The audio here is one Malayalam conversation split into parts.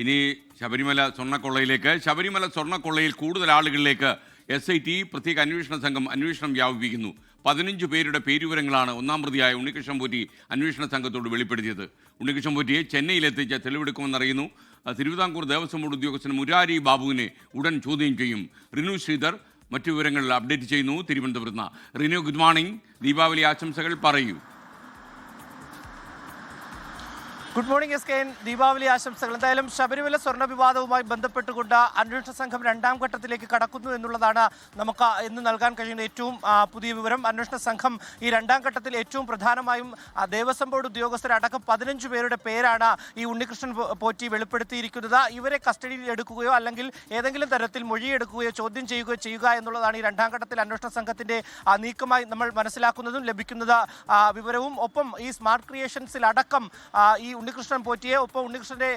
ഇനി ശബരിമല സ്വർണക്കൊള്ളയിലേക്ക്. ശബരിമല സ്വർണക്കൊള്ളയിൽ കൂടുതൽ ആളുകളിലേക്ക് എസ് ഐ ടി പ്രത്യേക അന്വേഷണ സംഘം അന്വേഷണം വ്യാപിപ്പിക്കുന്നു. പതിനഞ്ച് പേരുടെ പേരുവിവരങ്ങളാണ് ഒന്നാം പ്രതിയായ ഉണ്ണികൃഷ്ണൻ പോറ്റി അന്വേഷണ സംഘത്തോട് വെളിപ്പെടുത്തിയത്. ഉണ്ണികൃഷ്ണൻ പോറ്റിയെ ചെന്നൈയിലെത്തിച്ച തെളിവെടുക്കുമെന്നറിയുന്നു. തിരുവിതാംകൂർ ദേവസ്വം ബോർഡ് ഉദ്യോഗസ്ഥൻ മുരാരി ബാബുവിനെ ഉടൻ ചോദ്യം ചെയ്യും. റിനു ശ്രീധർ മറ്റു വിവരങ്ങൾ അപ്ഡേറ്റ് ചെയ്യുന്നു തിരുവനന്തപുരത്ത്. റിനു ഗുഡ് മോർണിംഗ് ദീപാവലി ആശംസകൾ പറയൂ. Good morning S K N. Deepavali ആശംസകൾ. എന്തായാലും ശബരിമല സ്വർണ വിവാദവുമായി ബന്ധപ്പെട്ടുകൊണ്ട് അന്വേഷണ സംഘം രണ്ടാം ഘട്ടത്തിലേക്ക് കടക്കുന്നു എന്നുള്ളതാണ് നമുക്ക് ഇന്ന് നൽകാൻ കഴിയുന്ന ഏറ്റവും പുതിയ വിവരം. അന്വേഷണ സംഘം ഈ രണ്ടാം ഘട്ടത്തിൽ ഏറ്റവും പ്രധാനമായും ദേവസ്വം ബോർഡ് ഉദ്യോഗസ്ഥരടക്കം പതിനഞ്ച് പേരുടെ പേരാണ് ഈ ഉണ്ണികൃഷ്ണൻ പോറ്റി വെളിപ്പെടുത്തിയിരിക്കുന്നത്. ഇവരെ കസ്റ്റഡിയിൽ എടുക്കുകയോ അല്ലെങ്കിൽ ഏതെങ്കിലും തരത്തിൽ മൊഴിയെടുക്കുകയോ ചോദ്യം ചെയ്യുകയോ ചെയ്യുക എന്നുള്ളതാണ് ഈ രണ്ടാം ഘട്ടത്തിൽ അന്വേഷണ സംഘത്തിന്റെ നീക്കമായി നമ്മൾ മനസ്സിലാക്കുന്നതും ലഭിക്കുന്നത് വിവരവും. ഒപ്പം ഈ സ്മാർട്ട് ക്രിയേഷൻസിൽ അടക്കം ഈ ഉണ്ണികൃഷ്ണൻ പോറ്റിയെ ഒപ്പം ഉണ്ണികൃഷ്ണന്റെ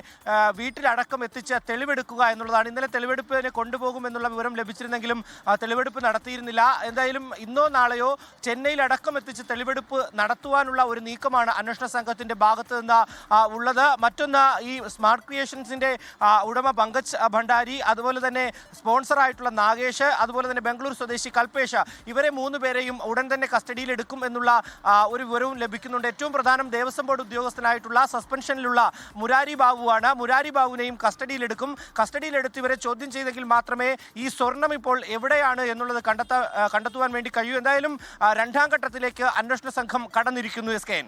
വീട്ടിലടക്കം എത്തിച്ച് തെളിവെടുക്കുക എന്നുള്ളതാണ്. ഇന്നലെ തെളിവെടുപ്പിനെ കൊണ്ടുപോകും എന്നുള്ള വിവരം ലഭിച്ചിരുന്നെങ്കിലും തെളിവെടുപ്പ് നടത്തിയിരുന്നില്ല. എന്തായാലും ഇന്നോ നാളെയോ ചെന്നൈയിലടക്കം എത്തിച്ച് തെളിവെടുപ്പ് നടത്തുവാനുള്ള ഒരു നീക്കമാണ് അന്വേഷണ സംഘത്തിന്റെ ഭാഗത്ത് നിന്ന് ഉള്ളത്. മറ്റൊന്ന് ഈ സ്മാർട്ട് ക്രിയേഷൻസിന്റെ ഉടമ പങ്കജ് ഭണ്ഡാരി അതുപോലെ തന്നെ സ്പോൺസർ ആയിട്ടുള്ള നാഗേഷ് അതുപോലെ തന്നെ ബംഗളൂരു സ്വദേശി കൽപേഷ് ഇവരെ മൂന്ന് പേരെയും ഉടൻ തന്നെ കസ്റ്റഡിയിലെടുക്കും എന്നുള്ള ഒരു വിവരവും ലഭിക്കുന്നുണ്ട്. ഏറ്റവും പ്രധാനം ദേവസ്വം ബോർഡ് ഉദ്യോഗസ്ഥനായിട്ടുള്ള സസ്പെൻഷനിലുള്ള മുരാരി ബാബുവാണ്. മുരാരി ബാബുവിനെയും കസ്റ്റഡിയിലെടുക്കും. കസ്റ്റഡിയിലെടുത്ത് ഇവരെ ചോദ്യം ചെയ്തെങ്കിൽ മാത്രമേ ഈ സ്വർണം ഇപ്പോൾ എവിടെയാണ് എന്നുള്ളത് കണ്ടെത്താൻ കണ്ടെത്തുവാൻ വേണ്ടി കഴിയൂ. എന്തായാലും രണ്ടാം ഘട്ടത്തിലേക്ക് അന്വേഷണ സംഘം കടന്നിരിക്കുന്നു എസ് കെ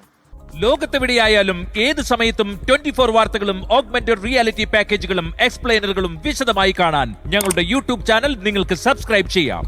ലോകത്തെവിടെയായാലും ഏത് സമയത്തും ട്വന്റി ഫോർ വാർത്തകളും ഓഗ്മെന്റഡ് റിയാലിറ്റി പാക്കേജുകളും എക്സ്പ്ലെയിനറുകളും വിശദമായി കാണാൻ ഞങ്ങളുടെ യൂട്യൂബ് ചാനൽ നിങ്ങൾക്ക് സബ്സ്ക്രൈബ് ചെയ്യാം.